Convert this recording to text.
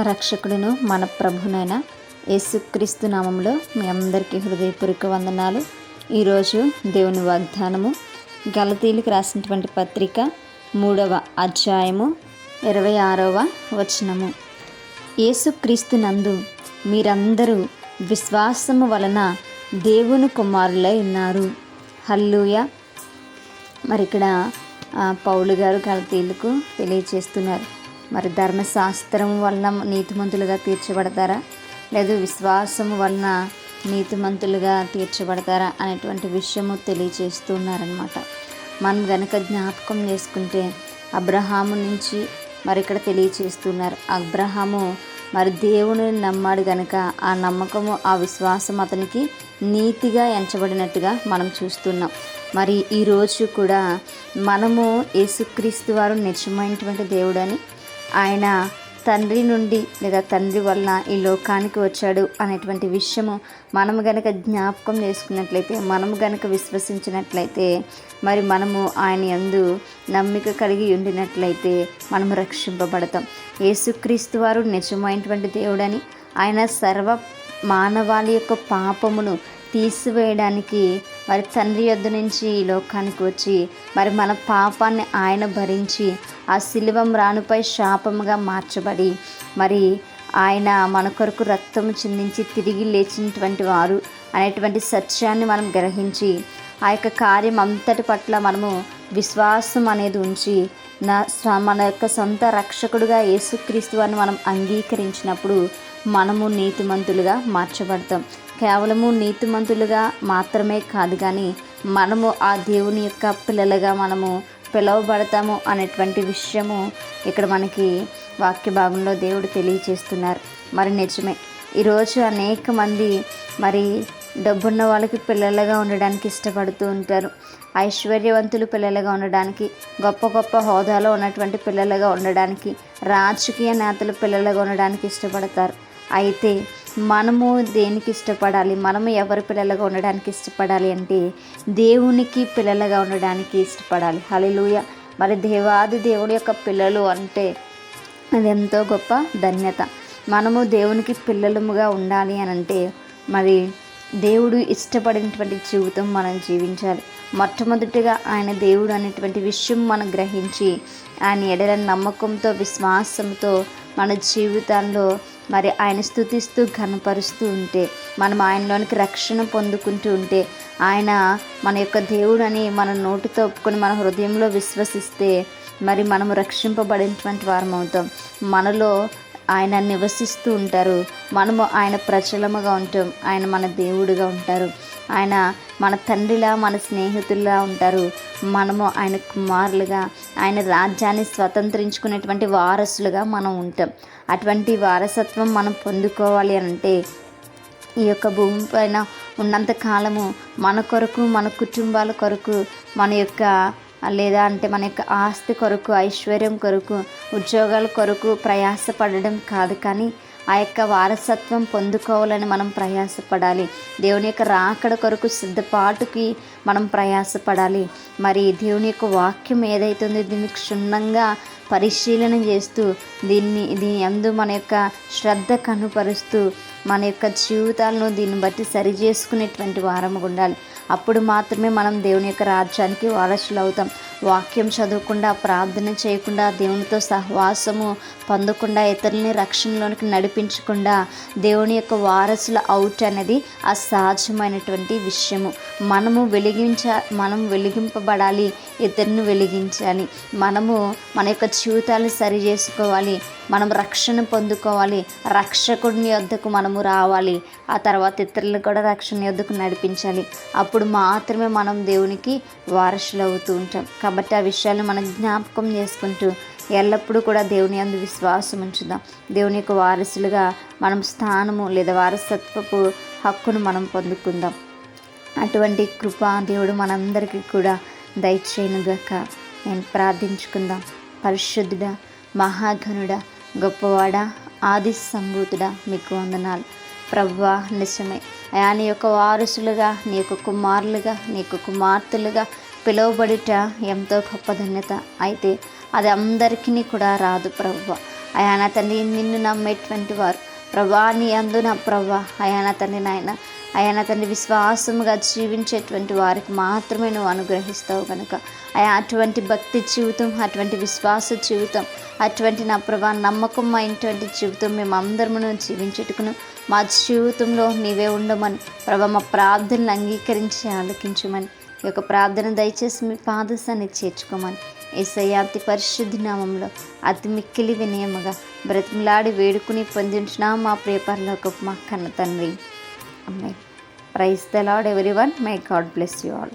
రక్షకుడును మన ప్రభునైన యేసుక్రీస్తు నామంలో మీ అందరికీ హృదయపూర్వక వందనాలు. ఈరోజు దేవుని వాగ్దానము గలతీలకు రాసినటువంటి పత్రిక మూడవ అధ్యాయము ఇరవై ఆరవ వచనము. యేసుక్రీస్తు నందు మీరందరూ విశ్వాసము వలన దేవుని కుమారులై ఉన్నారు. హల్లూయ మరి ఇక్కడ పౌలు గారు గలతీలకు తెలియచేస్తున్నారు మరి ధర్మశాస్త్రం వలన నీతిమంతులుగా తీర్చబడతారా? లేదు విశ్వాసం వలన నీతిమంతులుగా తీర్చబడతారా అనేటువంటి విషయము తెలియచేస్తున్నారనమాట మనం గనక జ్ఞాపకం చేసుకుంటే అబ్రహాము నుంచి మరి ఇక్కడ తెలియచేస్తున్నారు. అబ్రహాము మరి దేవుని నమ్మాడు గనక ఆ నమ్మకము ఆ విశ్వాసం అతనికి నీతిగా ఎంచబడినట్టుగా మనం చూస్తున్నాం. మరి ఈరోజు కూడా మనము యేసుక్రీస్తు వారు నిజమైనటువంటి దేవుడని ఆయన తండ్రి నుండి లేదా తండ్రి వలన ఈ లోకానికి వచ్చాడు అనేటువంటి విషయము మనము గనక జ్ఞాపకం చేసుకున్నట్లయితే మనము గనక విశ్వసించినట్లయితే మరి మనము ఆయన యందు నమ్మిక కలిగి ఉండినట్లయితే మనము రక్షింపబడతాం. యేసుక్రీస్తు వారు నిజమైనటువంటి దేవుడని ఆయన సర్వ మానవాళి యొక్క పాపమును తీసివేయడానికి మరి తండ్రి యొద్ద నుంచి ఈ లోకానికి వచ్చి మరి మన పాపాన్ని ఆయన భరించి ఆ శిలువం రాణుపై శాపముగా మార్చబడి మరి ఆయన మన కొరకు రక్తము చిందించి తిరిగి లేచినటువంటి వారు అనేటువంటి సత్యాన్ని మనం గ్రహించి ఆ యొక్క కార్యం అంతటి పట్ల మనము విశ్వాసం అనేది ఉంచి నా స్వ- మన యొక్క సొంత రక్షకుడుగా యేసుక్రీస్తు అని మనం అంగీకరించినప్పుడు మనము నీతిమంతులుగా మార్చబడతాం. కేవలము నీతిమంతులుగా మాత్రమే కాదు కానీ మనము ఆ దేవుని యొక్క పిల్లలుగా మనము పిలువబడతాము అనేటువంటి విషయము ఇక్కడ మనకి వాక్య భాగంలో దేవుడు తెలియచేస్తున్నారు. మరి నిజమే. ఈరోజు అనేక మంది మరి డబ్బున్న వాళ్ళకి పిల్లలుగా ఉండడానికి ఇష్టపడుతూ ఉంటారు. ఐశ్వర్యవంతులు పిల్లలుగా ఉండడానికి గొప్ప గొప్ప హోదాలో ఉన్నటువంటి పిల్లలుగా ఉండడానికి రాజకీయ నేతలు పిల్లలుగా ఉండడానికి ఇష్టపడతారు. అయితే మనము దేనికి ఇష్టపడాలి? మనము ఎవరి పిల్లలుగా ఉండడానికి ఇష్టపడాలి అంటే దేవునికి పిల్లలుగా ఉండడానికి ఇష్టపడాలి. హలిలూయ మరి దేవాది దేవుడి యొక్క పిల్లలు అంటే అది ఎంతో గొప్ప ధన్యత. మనము దేవునికి పిల్లలముగా ఉండాలి అని అంటే మరి దేవుడు ఇష్టపడినటువంటి జీవితం మనం జీవించాలి. మొట్టమొదటిగా ఆయన దేవుడు అనేటువంటి విషయం మనం గ్రహించి ఆయన ఎడల నమ్మకంతో విశ్వాసంతో మన జీవితాల్లో మరి ఆయన స్థుతిస్తూ ఘనపరుస్తూ ఉంటే మనం ఆయనలోనికి రక్షణ పొందుకుంటూ ఉంటే ఆయన మన యొక్క దేవుడని మన నోటితో ఒప్పుకొని మన హృదయంలో విశ్వసిస్తే మరి మనము రక్షింపబడినటువంటి వారం అవుతాం మనలో ఆయన నివసిస్తూ ఉంటారు. మనము ఆయన ప్రచలముగా ఉంటాం. ఆయన మన దేవుడుగా ఉంటారు. ఆయన మన తండ్రిలా మన స్నేహితుల్లా ఉంటారు. మనము ఆయన కుమారులుగా ఆయన రాజ్యాన్ని స్వతంత్రించుకునేటువంటి వారసులుగా మనం ఉంటాం. అటువంటి వారసత్వం మనం పొందుకోవాలి అని అంటే ఈ యొక్క భూమి పైన ఉన్నంత కాలము మన కొరకు మన కుటుంబాల కొరకు మన యొక్క లేదా అంటే మన యొక్క ఆస్తి కొరకు ఐశ్వర్యం కొరకు ఉద్యోగాల కొరకు ప్రయాసపడడం కాదు కానీ ఆ యొక్క వారసత్వం పొందుకోవాలని మనం ప్రయాసపడాలి. దేవుని యొక్క రాకడ కొరకు సిద్ధపాటుకి మనం ప్రయాసపడాలి. మరి దేవుని యొక్క వాక్యం ఏదైతుందో దీన్ని క్షుణ్ణంగా పరిశీలన చేస్తూ దీన్ని దీని అందు మన యొక్క శ్రద్ధ కనుపరుస్తూ మన యొక్క జీవితాలను దీన్ని బట్టి సరి చేసుకునేటువంటి వారముగా ఉండాలి. అప్పుడు మాత్రమే మనం దేవుని యొక్క రాజ్యానికి వారసులు అవుతాం వాక్యం చదవకుండా ప్రార్థన చేయకుండా దేవునితో సహవాసము పొందకుండా ఇతరులని రక్షణలోనికి నడిపించకుండా దేవుని యొక్క వారసుల అవుట్ అనేది అసాధ్యమైనటువంటి విషయము. మనము వెలిగించ మనం వెలిగింపబడాలి ఇతరుని వెలిగించాలి. మనము మన యొక్క జీవితాలు సరి చేసుకోవాలి మనం రక్షణ పొందుకోవాలి రక్షకుడిని వద్దకు మనము రావాలి ఆ తర్వాత ఇతరులను కూడా రక్షణ వద్దకు నడిపించాలి. అప్పుడు మాత్రమే మనం దేవునికి వారసులు అవుతూ ఉంటాం. కాబట్టి ఆ విషయాలను మనం జ్ఞాపకం చేసుకుంటూ ఎల్లప్పుడూ కూడా దేవుని అందు విశ్వాసం ఉంచుదాం. దేవుని యొక్క వారసులుగా మనం స్థానము లేదా వారసత్వపు హక్కును మనం పొందుకుందాం. అటువంటి కృప దేవుడు మనందరికీ కూడా దయచేయనుగాక. నేను ప్రార్థించుకుందాం. పరిశుద్ధుడా మహాఘనుడా గొప్పవాడా ఆది సంభూతుడా మీకు వందనాలు. ప్రవ్వా నిజమే. అయా నీ యొక్క వారసులుగా నీ యొక్క కుమారులుగా నీ యొక్క కుమార్తెలుగా పిలువబడిట ఎంతో గొప్ప ధన్యత. అయితే అది అందరికీ కూడా రాదు ప్రవ్వ. అయా నా తండ్రి నిన్ను నమ్మేటువంటి వారు. ప్రభా నీ అందు నా ప్రభా అయా నా తండ్రి నాయన అయా నా తండ్రి విశ్వాసముగా జీవించేటువంటి వారికి మాత్రమే నువ్వు అనుగ్రహిస్తావు కనుక అయా అటువంటి భక్తి జీవితం అటువంటి విశ్వాస జీవితం అటువంటి నా ప్రభా నమ్మకం అయినటువంటి జీవితం మేము అందరమును జీవించుటకును మా జీవితంలో నీవే ఉండమని ప్రభా మా ప్రార్థనలు అంగీకరించి ఆలకించమని ఈ యొక్క ప్రార్థన దయచేసి మీ పాదశాన్ని చేర్చుకోమని ఏసయ్య అతి పరిశుద్ధి నామంలో అతి మిక్కిలి వినయముగా బ్రతిమలాడి వేడుకుని పొందించిన మా ప్రియపరలోక మా కన్న తండ్రి. అమ్మాయి praise the lord every one my god bless you all.